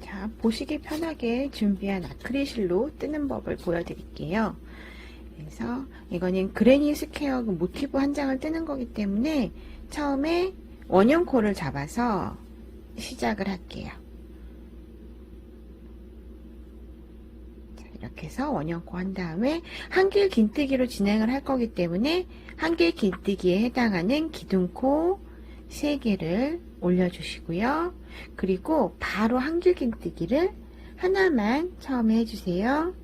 자, 보시기 편하게 준비한 아크릴실로 뜨는 법을 보여드릴게요. 그래서 이거는 그레니 스퀘어 그 모티브 한 장을 뜨는 거기 때문에 처음에 원형 코를 잡아서 시작을 할게요. 자, 이렇게 해서 원형 코 한 다음에 한길 긴뜨기로 진행을 할 거기 때문에 한길 긴뜨기에 해당하는 기둥코 3개를 올려주시고요. 그리고 바로 한길 긴뜨기를 하나만 처음에 해주세요.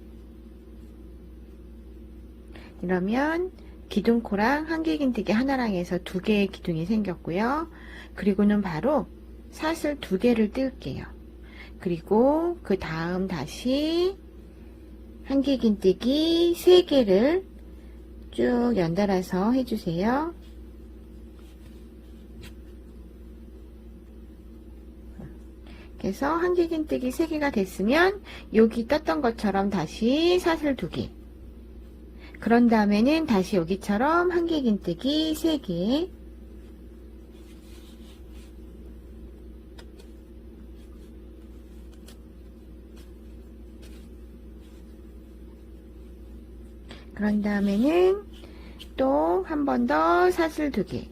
이러면 기둥코랑 한길 긴뜨기 하나랑 해서 두 개의 기둥이 생겼고요. 그리고는 바로 사슬 두 개를 뜰게요. 그리고 그 다음 다시 한길 긴뜨기 세 개를 쭉 연달아서 해주세요. 그래서 한길긴뜨기 3개가 됐으면 여기 떴던 것처럼 다시 사슬 2개 그런 다음에는 다시 여기처럼 한길긴뜨기 3개 그런 다음에는 또 한 번 더 사슬 2개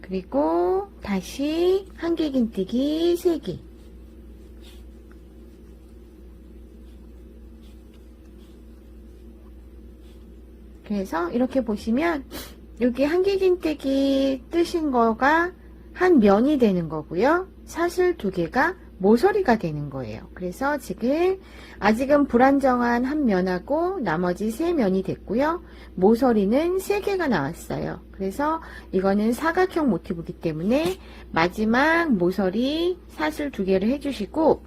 그리고 다시 한길긴뜨기 3개 그래서 이렇게 보시면 여기 한길긴뜨기 뜨신 거가 한 면이 되는 거고요. 사슬 두 개가 모서리가 되는 거예요. 그래서 지금 아직은 불안정한 한 면하고 나머지 세 면이 됐고요. 모서리는 세 개가 나왔어요. 그래서 이거는 사각형 모티브이기 때문에 마지막 모서리 사슬 두 개를 해주시고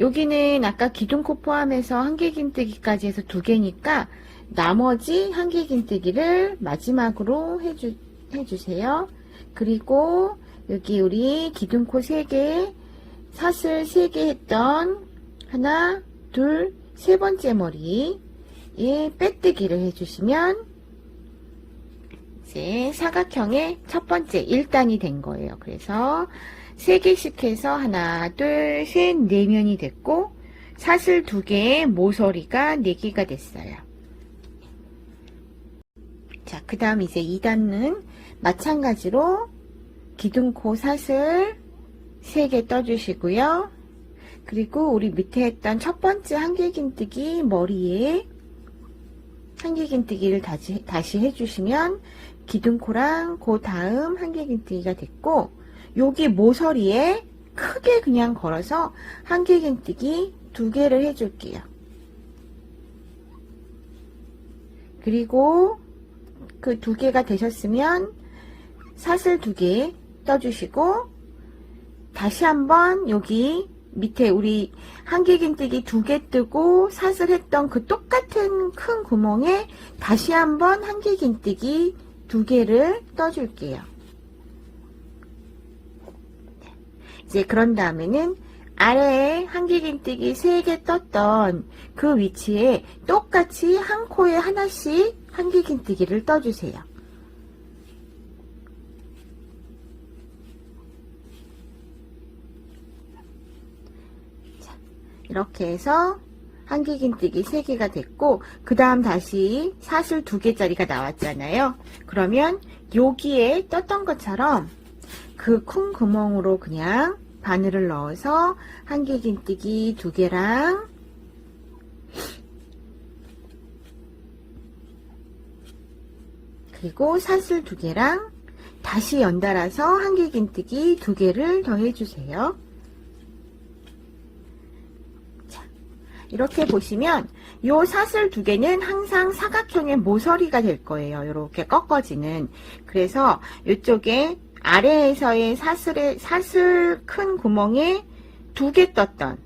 여기는 아까 기둥코 포함해서 한길긴뜨기까지 해서 두 개니까 나머지 한길긴뜨기를 마지막으로 해주, 해주세요. 그리고 여기 우리 기둥코 3개, 사슬 3개 했던 하나, 둘, 세 번째 머리에 빼뜨기를 해주시면 이제 사각형의 첫 번째 1단이 된 거예요. 그래서 3개씩 해서 하나, 둘, 셋, 네 면이 됐고 사슬 2개의 모서리가 4개가 됐어요. 자, 그 다음 이제 2단은 마찬가지로 기둥코 사슬 3개 떠주시고요. 그리고 우리 밑에 했던 첫 번째 한길긴뜨기 머리에 한길긴뜨기를 다시, 다시 해주시면 기둥코랑 그 다음 한길긴뜨기가 됐고 여기 모서리에 크게 그냥 걸어서 한길긴뜨기 두 개를 해줄게요. 그리고 그 두 개가 되셨으면 사슬 두 개 떠주시고 다시 한번 여기 밑에 우리 한길긴뜨기 두 개 뜨고 사슬 했던 그 똑같은 큰 구멍에 다시 한번 한길긴뜨기 두 개를 떠줄게요. 이제 그런 다음에는 아래에 한길긴뜨기 세 개 떴던 그 위치에 똑같이 한 코에 하나씩 한길긴뜨기를 떠주세요. 이렇게 해서 한길긴뜨기 3개가 됐고 그 다음 다시 사슬 2개짜리가 나왔잖아요. 그러면 여기에 떴던 것처럼 그 큰 구멍으로 그냥 바늘을 넣어서 한길긴뜨기 2개랑 그리고 사슬 2개랑 다시 연달아서 한길긴뜨기 2개를 더 해주세요. 이렇게 보시면 요 사슬 두 개는 항상 사각형의 모서리가 될 거예요. 이렇게 꺾어지는. 그래서 이쪽에 아래에서의 사슬의 사슬 큰 구멍에 두 개 떴던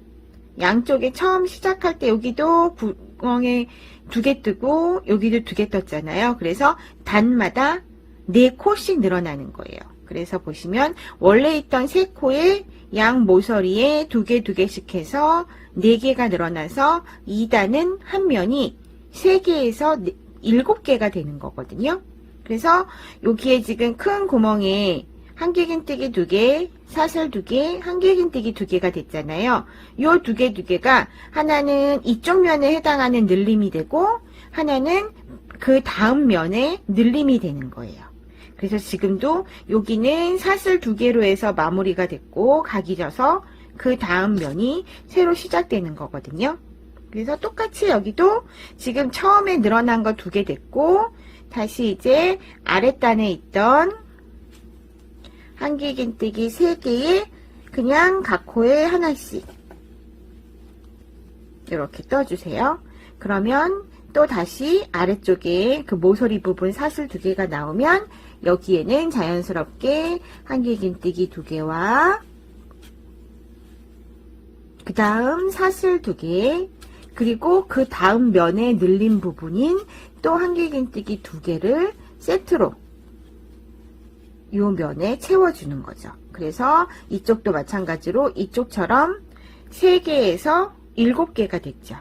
양쪽에 처음 시작할 때 여기도 구멍에 두 개 뜨고 여기도 두 개 떴잖아요. 그래서 단마다 네 코씩 늘어나는 거예요. 그래서 보시면 원래 있던 세 코에 양 모서리에 두 개 두 개씩 해서 네 개가 늘어나서 2단은 한 면이 3개에서 7개가 되는 거거든요. 그래서 여기에 지금 큰 구멍에 한길긴뜨기 2개, 사슬 2개, 한길긴뜨기 2개가 됐잖아요. 요 두 개 두 개가 하나는 이쪽 면에 해당하는 늘림이 되고 하나는 그 다음 면에 늘림이 되는 거예요. 그래서 지금도 여기는 사슬 두 개로 해서 마무리가 됐고 각이 져서 그 다음 면이 새로 시작되는 거거든요. 그래서 똑같이 여기도 지금 처음에 늘어난 거 두 개 됐고 다시 이제 아랫단에 있던 한길긴뜨기 세 개에 그냥 각 코에 하나씩 이렇게 떠주세요. 그러면 또 다시 아래쪽에 그 모서리 부분 사슬 두 개가 나오면 여기에는 자연스럽게 한길긴뜨기 두 개와 그 다음 사슬 두 개, 그리고 그 다음 면에 늘린 부분인 또 한길긴뜨기 두 개를 세트로 이 면에 채워주는 거죠. 그래서 이쪽도 마찬가지로 이쪽처럼 3개에서 7개가 됐죠.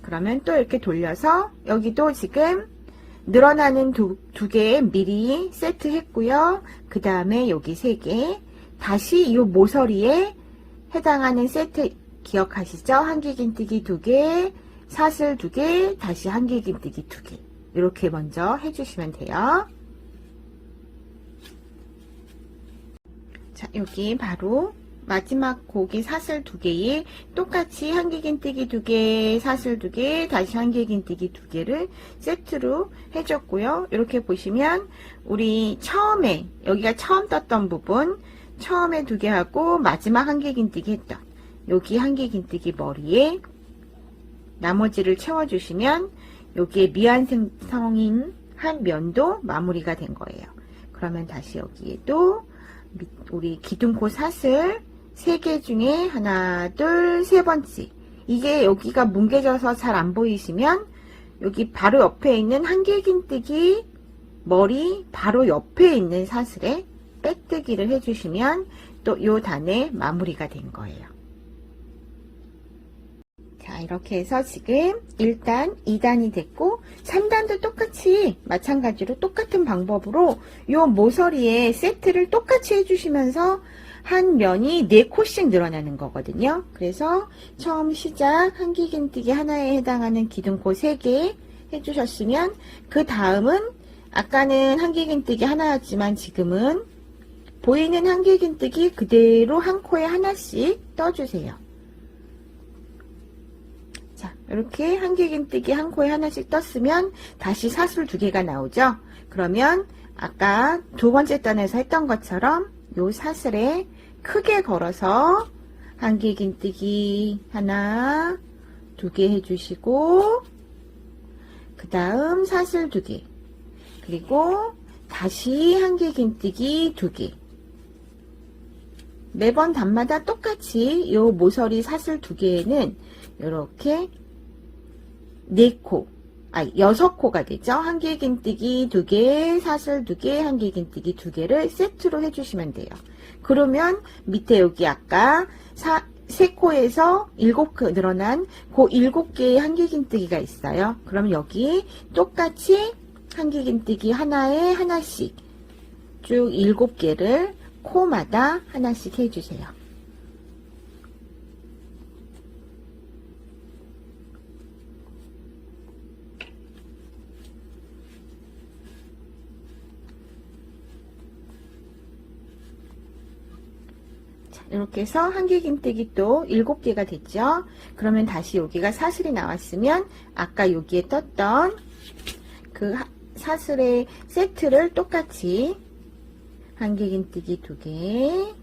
그러면 또 이렇게 돌려서 여기도 지금 늘어나는 두, 두 개 미리 세트 했고요. 그 다음에 여기 세 개. 다시 이 모서리에 해당하는 세트 기억하시죠? 한길긴뜨기 두 개, 사슬 두 개, 다시 한길긴뜨기 두 개. 이렇게 먼저 해주시면 돼요. 자, 여기 바로 마지막 고기 사슬 두 개에 똑같이 한길긴뜨기 두 개, 사슬 두 개, 다시 한길긴뜨기 두 개를 세트로 해줬고요. 이렇게 보시면 우리 처음에 여기가 처음 떴던 부분 처음에 두 개 하고 마지막 한길긴뜨기 했던 여기 한길긴뜨기 머리에 나머지를 채워주시면 여기에 미완성인 한 면도 마무리가 된 거예요. 그러면 다시 여기에도 밑- 우리 기둥코 사슬 세 개 중에 하나, 둘, 세 번째. 이게 여기가 뭉개져서 잘 안 보이시면 여기 바로 옆에 있는 한길긴뜨기 머리 바로 옆에 있는 사슬에 빼뜨기를 해주시면 또 요 단에 마무리가 된 거예요. 자, 이렇게 해서 지금 1단, 2단이 됐고 3단도 똑같이 마찬가지로 똑같은 방법으로 요 모서리에 세트를 똑같이 해주시면서 한 면이 4코씩 늘어나는 거거든요. 그래서 처음 시작 한길긴뜨기 하나에 해당하는 기둥코 3개 해주셨으면 그 다음은 아까는 한길긴뜨기 하나였지만 지금은 보이는 한길긴뜨기 그대로 한 코에 하나씩 떠주세요. 자, 이렇게 한길긴뜨기 한 코에 하나씩 떴으면 다시 사슬 두 개가 나오죠. 그러면 아까 두 번째 단에서 했던 것처럼 요 사슬에 크게 걸어서 한길긴뜨기 하나, 두 개 해주시고 그 다음 사슬 두 개, 그리고 다시 한길긴뜨기 두 개. 매번 단마다 똑같이 요 모서리 사슬 두 개에는 이렇게 네 코, 아 여섯 코가 되죠. 한길긴뜨기 두 개, 사슬 두 개, 한길긴뜨기 두 개를 세트로 해주시면 돼요. 그러면 밑에 여기 아까 사, 세 코에서 일곱 코 늘어난 그 일곱 개의 한길긴뜨기가 있어요. 그럼 여기 똑같이 한길긴뜨기 하나에 하나씩 쭉 일곱 개를 코마다 하나씩 해주세요. 자, 이렇게 해서 한길긴뜨기 또 7개가 됐죠. 그러면 다시 여기가 사슬이 나왔으면 아까 여기에 떴던 그 하- 사슬의 세트를 똑같이 한길긴뜨기 2개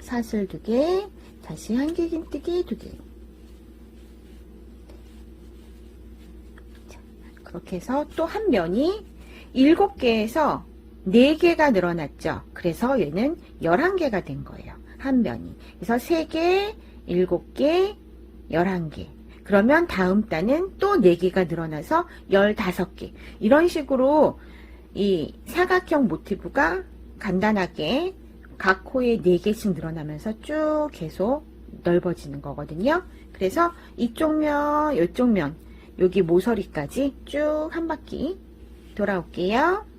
사슬 2개 다시 한길긴뜨기 2개 그렇게 해서 또 한 면이 7개에서 4개가 늘어났죠. 그래서 얘는 11개가 된 거예요. 한 면이. 그래서 3개, 7개, 11개. 그러면 다음 단은 또 4개가 늘어나서 15개. 이런 식으로 이 사각형 모티브가 간단하게 각 코에 4개씩 늘어나면서 쭉 계속 넓어지는 거거든요. 그래서 이쪽 면, 이쪽 면, 여기 모서리까지 쭉 한 바퀴 돌아올게요.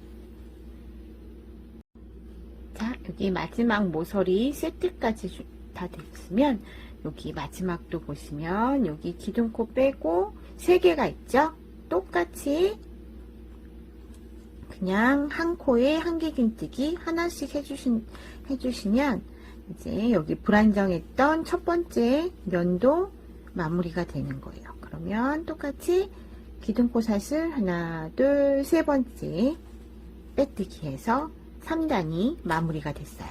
자, 여기 마지막 모서리 세트까지 주- 다 됐으면 여기 마지막도 보시면 여기 기둥코 빼고 세 개가 있죠? 똑같이 그냥 한 코에 한길긴뜨기 하나씩 해주신, 해주시면 이제 여기 불안정했던 첫 번째 면도 마무리가 되는 거예요. 그러면 똑같이 기둥코 사슬 하나, 둘, 세 번째 빼뜨기 해서 3단이 마무리가 됐어요.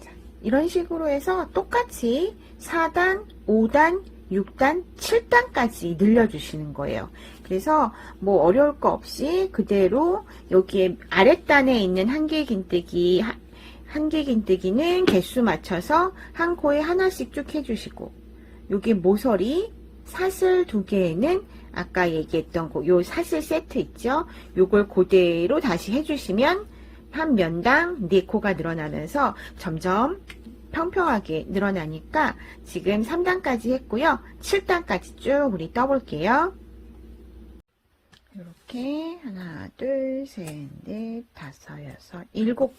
자, 이런 식으로 해서 똑같이 4단, 5단, 6단, 7단까지 늘려주시는 거예요. 그래서 뭐 어려울 거 없이 그대로 여기에 아랫단에 있는 한길긴뜨기 한길긴뜨기는 개수 맞춰서 한 코에 하나씩 쭉 해주시고 여기 모서리 사슬 두 개에는 아까 얘기했던 거, 요 사슬 세트 있죠? 요걸 그대로 다시 해주시면 한 면당 4코가 늘어나면서 점점 평평하게 늘어나니까 지금 3단까지 했고요. 7단까지 쭉 우리 떠볼게요. 이렇게 하나, 둘, 셋, 넷, 다섯, 여섯, 일곱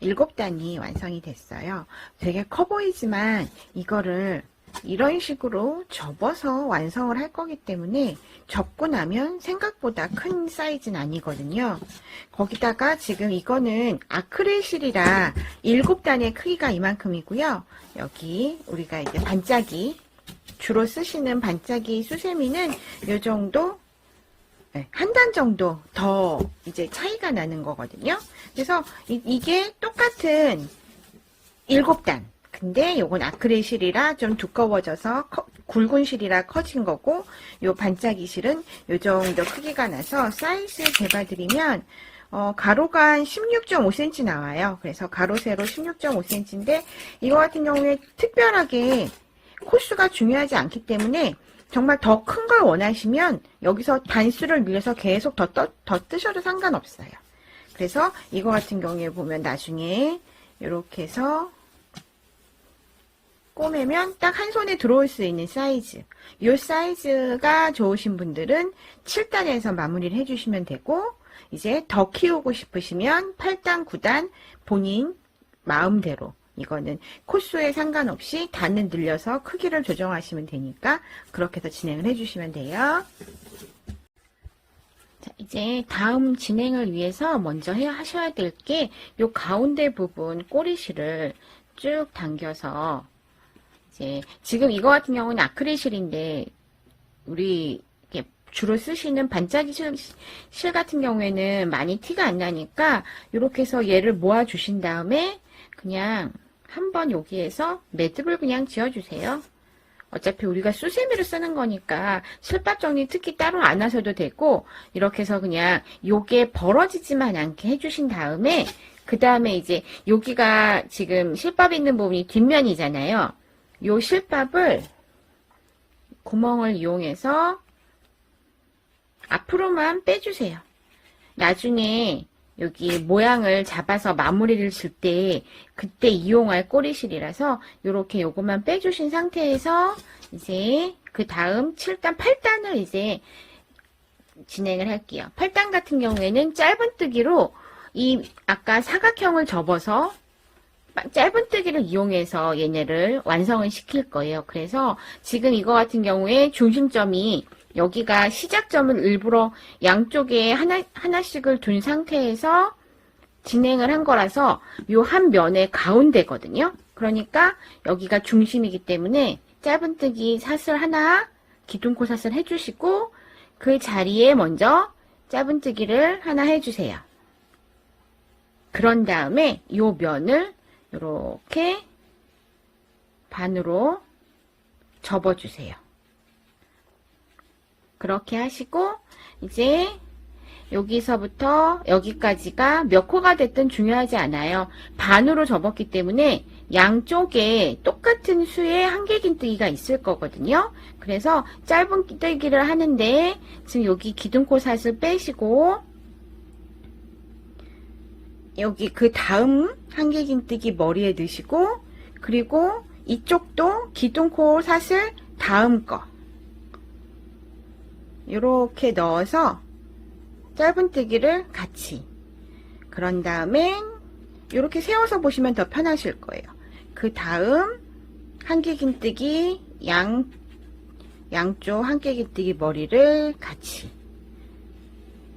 일곱 단이 완성이 됐어요. 되게 커 보이지만 이거를 이런 식으로 접어서 완성을 할 거기 때문에 접고 나면 생각보다 큰 사이즈는 아니거든요. 거기다가 지금 이거는 아크릴실이라 일곱 단의 크기가 이만큼이고요. 여기 우리가 이제 반짝이 주로 쓰시는 반짝이 수세미는 이 정도 네, 한단 정도 더 이제 차이가 나는 거거든요. 그래서 이, 게 똑같은 일곱 단. 근데 요건 아크릴 실이라 좀 두꺼워져서 커- 굵은 실이라 커진 거고 요 반짝이 실은 요 정도 크기가 나서 사이즈 재봐드리면 어, 가로가 한 16.5cm 나와요. 그래서 가로 세로 16.5cm인데 이거 같은 경우에 특별하게 코수가 중요하지 않기 때문에 정말 더 큰 걸 원하시면 여기서 단수를 늘려서 계속 더, 떠, 더 뜨셔도 상관없어요. 그래서 이거 같은 경우에 보면 나중에 이렇게 해서 꼬매면 딱 한 손에 들어올 수 있는 사이즈. 이 사이즈가 좋으신 분들은 7단에서 마무리를 해주시면 되고 이제 더 키우고 싶으시면 8단, 9단 본인 마음대로 이거는 코수에 상관없이 단을 늘려서 크기를 조정하시면 되니까 그렇게 해서 진행을 해주시면 돼요. 자, 이제 다음 진행을 위해서 먼저 해 하셔야 될 게 요 가운데 부분 꼬리실을 쭉 당겨서 이제 지금 이거 같은 경우는 아크릴실인데 우리 주로 쓰시는 반짝이 실, 실 같은 경우에는 많이 티가 안 나니까 이렇게 해서 얘를 모아 주신 다음에 그냥 한번 여기에서 매듭을 그냥 지어주세요. 어차피 우리가 수세미를 쓰는 거니까 실밥 정리 특히 따로 안 하셔도 되고 이렇게 해서 그냥 요게 벌어지지만 않게 해주신 다음에 그 다음에 이제 여기가 지금 실밥 있는 부분이 뒷면이잖아요. 요 실밥을 구멍을 이용해서 앞으로만 빼주세요. 나중에 여기 모양을 잡아서 마무리를 줄 때 그때 이용할 꼬리실이라서 이렇게 요것만 빼주신 상태에서 이제 그 다음 7단, 8단을 이제 진행을 할게요. 8단 같은 경우에는 짧은뜨기로 이 아까 사각형을 접어서 짧은뜨기를 이용해서 얘네를 완성을 시킬 거예요. 그래서 지금 이거 같은 경우에 중심점이 여기가 시작점을 일부러 양쪽에 하나, 하나씩을 둔 상태에서 진행을 한 거라서 요 한 면의 가운데거든요. 그러니까 여기가 중심이기 때문에 짧은뜨기 사슬 하나, 기둥코 사슬 해주시고 그 자리에 먼저 짧은뜨기를 하나 해주세요. 그런 다음에 요 면을 이렇게 반으로 접어주세요. 그렇게 하시고 이제 여기서부터 여기까지가 몇 코가 됐든 중요하지 않아요. 반으로 접었기 때문에 양쪽에 똑같은 수의 한길긴뜨기가 있을 거거든요. 그래서 짧은 끼뜨기를 하는데 지금 여기 기둥코 사슬 빼시고 여기 그 다음 한길긴뜨기 머리에 넣으시고 그리고 이쪽도 기둥코 사슬 다음 거. 이렇게 넣어서 짧은뜨기를 같이. 그런 다음에 이렇게 세워서 보시면 더 편하실 거예요. 그 다음 한길긴뜨기 양 양쪽 한길긴뜨기 머리를 같이.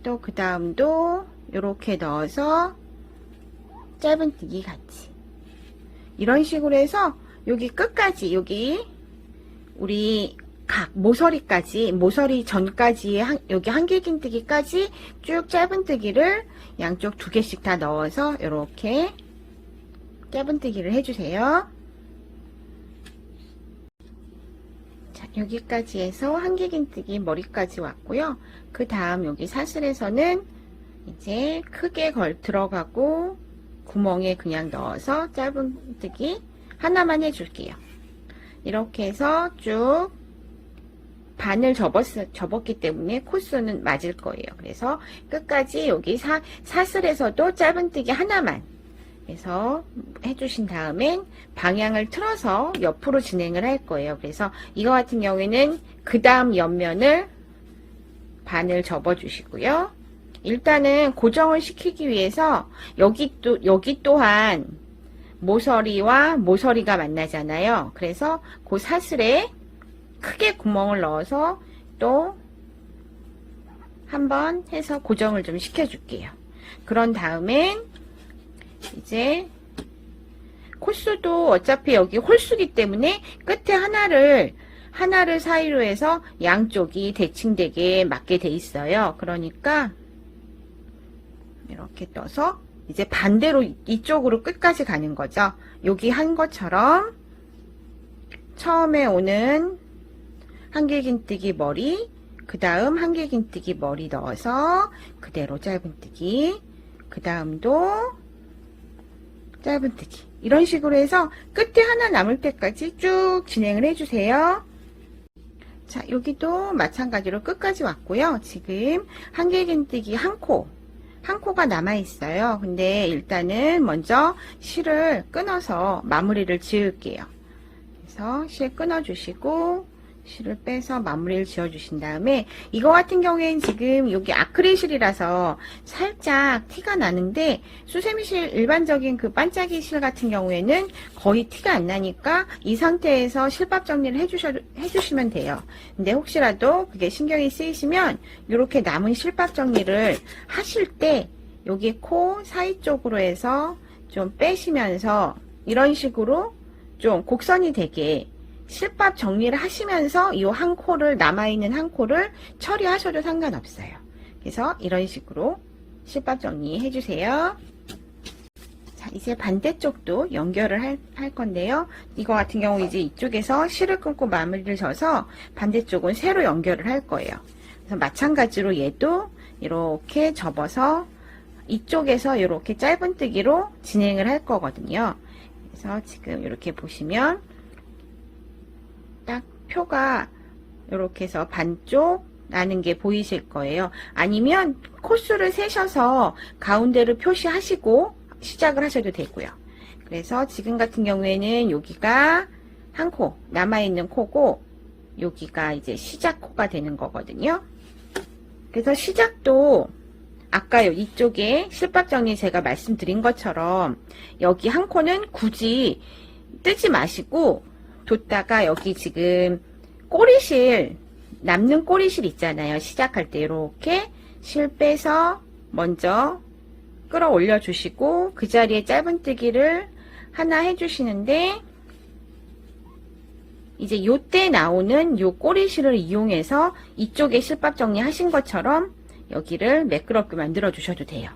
또 그 다음도 이렇게 넣어서 짧은뜨기 같이 이런 식으로 해서 여기 끝까지 여기 우리 각 모서리까지 모서리 전까지 한, 여기 한길긴뜨기까지 쭉 짧은뜨기를 양쪽 두 개씩 다 넣어서 이렇게 짧은뜨기를 해주세요. 자, 여기까지 해서 한길긴뜨기 머리까지 왔고요. 그 다음 여기 사슬에서는 이제 크게 걸 들어가고 구멍에 그냥 넣어서 짧은뜨기 하나만 해줄게요. 이렇게 해서 쭉 반을 접었, 접었기 때문에 코스는 맞을 거예요. 그래서 끝까지 여기 사, 사슬에서도 짧은뜨기 하나만 해서 해주신 다음엔 방향을 틀어서 옆으로 진행을 할 거예요. 그래서 이거 같은 경우에는 그 다음 옆면을 반을 접어 주시고요. 일단은 고정을 시키기 위해서 여기 또 여기 또한 모서리와 모서리가 만나잖아요. 그래서 그 사슬에 크게 구멍을 넣어서 또 한번 해서 고정을 좀 시켜줄게요. 그런 다음엔 이제 코스도 어차피 여기 홀수기 때문에 끝에 하나를 하나를 사이로 해서 양쪽이 대칭되게 맞게 돼 있어요. 그러니까 이렇게 떠서 이제 반대로 이쪽으로 끝까지 가는 거죠. 여기 한 것처럼 처음에 오는 한길긴뜨기 머리 그 다음 한길긴뜨기 머리 넣어서 그대로 짧은뜨기 그 다음도 짧은뜨기 이런 식으로 해서 끝에 하나 남을 때까지 쭉 진행을 해주세요. 자 여기도 마찬가지로 끝까지 왔고요. 지금 한길긴뜨기 한 코, 한 코가 남아 있어요. 근데 일단은 먼저 실을 끊어서 마무리를 지을게요. 그래서 실 끊어주시고 실을 빼서 마무리를 지어주신 다음에 이거 같은 경우에는 지금 여기 아크릴실이라서 살짝 티가 나는데 수세미실 일반적인 그 반짝이 실 같은 경우에는 거의 티가 안 나니까 이 상태에서 실밥 정리를 해주셔, 해주시면 돼요. 근데 혹시라도 그게 신경이 쓰이시면 이렇게 남은 실밥 정리를 하실 때 여기 코 사이 쪽으로 해서 좀 빼시면서 이런 식으로 좀 곡선이 되게 실밥 정리를 하시면서 이 한 코를 남아있는 한 코를 처리하셔도 상관없어요. 그래서 이런 식으로 실밥 정리 해 주세요. 자 이제 반대쪽도 연결을 할, 할 건데요. 이거 같은 경우 이제 이쪽에서 실을 끊고 마무리를 져서 반대쪽은 새로 연결을 할 거예요. 그래서 마찬가지로 얘도 이렇게 접어서 이쪽에서 이렇게 짧은뜨기로 진행을 할 거거든요. 그래서 지금 이렇게 보시면 딱 표가 이렇게 해서 반쪽 나는 게 보이실 거예요. 아니면 코스를 세셔서 가운데를 표시하시고 시작을 하셔도 되고요. 그래서 지금 같은 경우에는 여기가 한 코, 남아있는 코고 여기가 이제 시작 코가 되는 거거든요. 그래서 시작도 아까요 이쪽에 실밥 정리 제가 말씀드린 것처럼 여기 한 코는 굳이 뜨지 마시고 뒀다가 여기 지금 꼬리실 남는 꼬리실 있잖아요. 시작할 때 이렇게 실 빼서 먼저 끌어올려 주시고 그 자리에 짧은뜨기를 하나 해주시는데 이제 요때 나오는 요 꼬리실을 이용해서 이쪽에 실밥 정리 하신 것처럼 여기를 매끄럽게 만들어 주셔도 돼요.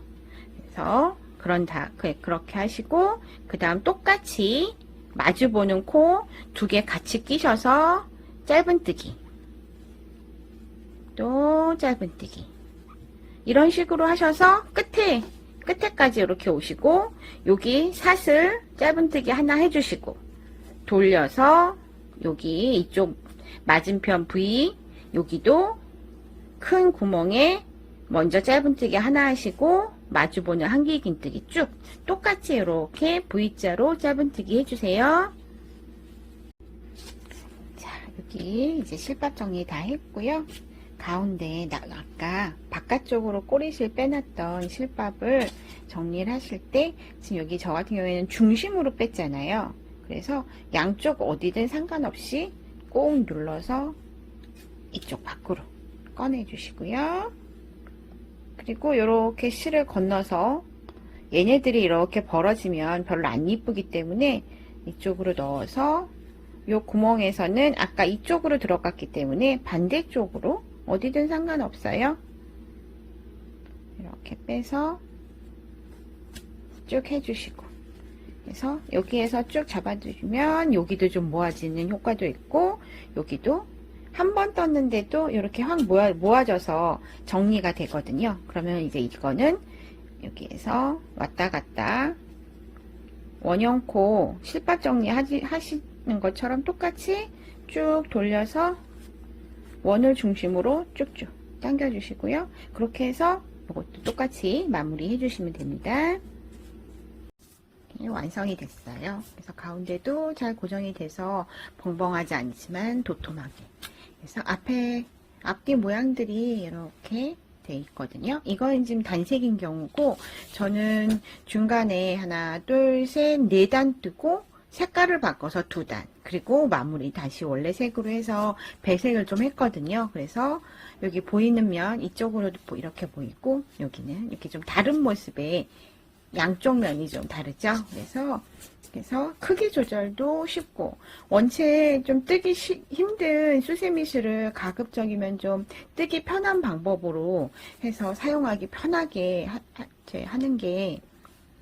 그래서 그런 다 그렇게 하시고 그 다음 똑같이 마주보는 코 두 개 같이 끼셔서 짧은뜨기. 또 짧은뜨기. 이런 식으로 하셔서 끝에 끝에까지 이렇게 오시고 여기 사슬 짧은뜨기 하나 해주시고 돌려서 여기 이쪽 맞은편 부위 여기도 큰 구멍에 먼저 짧은뜨기 하나 하시고 마주보는 한길긴뜨기 쭉 똑같이 이렇게 V자로 짧은뜨기 해주세요. 자 여기 이제 실밥 정리 다 했고요. 가운데 나, 아까 바깥쪽으로 꼬리실 빼놨던 실밥을 정리를 하실 때 지금 여기 저 같은 경우에는 중심으로 뺐잖아요. 그래서 양쪽 어디든 상관없이 꼭 눌러서 이쪽 밖으로 꺼내 주시고요. 그리고 이렇게 실을 건너서 얘네들이 이렇게 벌어지면 별로 안 이쁘기 때문에 이쪽으로 넣어서 이 구멍에서는 아까 이쪽으로 들어갔기 때문에 반대쪽으로 어디든 상관없어요. 이렇게 빼서 쭉 해주시고 그래서 여기에서 쭉 잡아주시면 여기도 좀 모아지는 효과도 있고 여기도 한 번 떴는데도 이렇게 확 모아, 모아져서 정리가 되거든요. 그러면 이제 이거는 여기에서 왔다 갔다 원형코 실밥 정리 하시는 것처럼 똑같이 쭉 돌려서 원을 중심으로 쭉쭉 당겨 주시고요. 그렇게 해서 이것도 똑같이 마무리 해주시면 됩니다. 완성이 됐어요. 그래서 가운데도 잘 고정이 돼서 벙벙하지 않지만 도톰하게. 그래서 앞에 앞뒤 모양들이 이렇게 돼 있거든요. 이건 지금 단색인 경우고 저는 중간에 하나, 둘, 셋, 네 단 뜨고 색깔을 바꿔서 두 단. 그리고 마무리 다시 원래 색으로 해서 배색을 좀 했거든요. 그래서 여기 보이는 면 이쪽으로도 보- 이렇게 보이고 여기는 이렇게 좀 다른 모습의 양쪽 면이 좀 다르죠. 그래서 그래서 크기 조절도 쉽고 원체 좀 뜨기 쉬- 힘든 수세미실을 가급적이면 좀 뜨기 편한 방법으로 해서 사용하기 편하게 하, 하- 하 는 게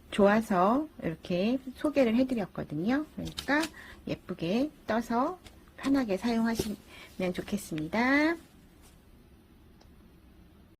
좋아서 이렇게 소개를 해드렸거든요. 그러니까 예쁘게 떠서 편하게 사용하시면 좋겠습니다.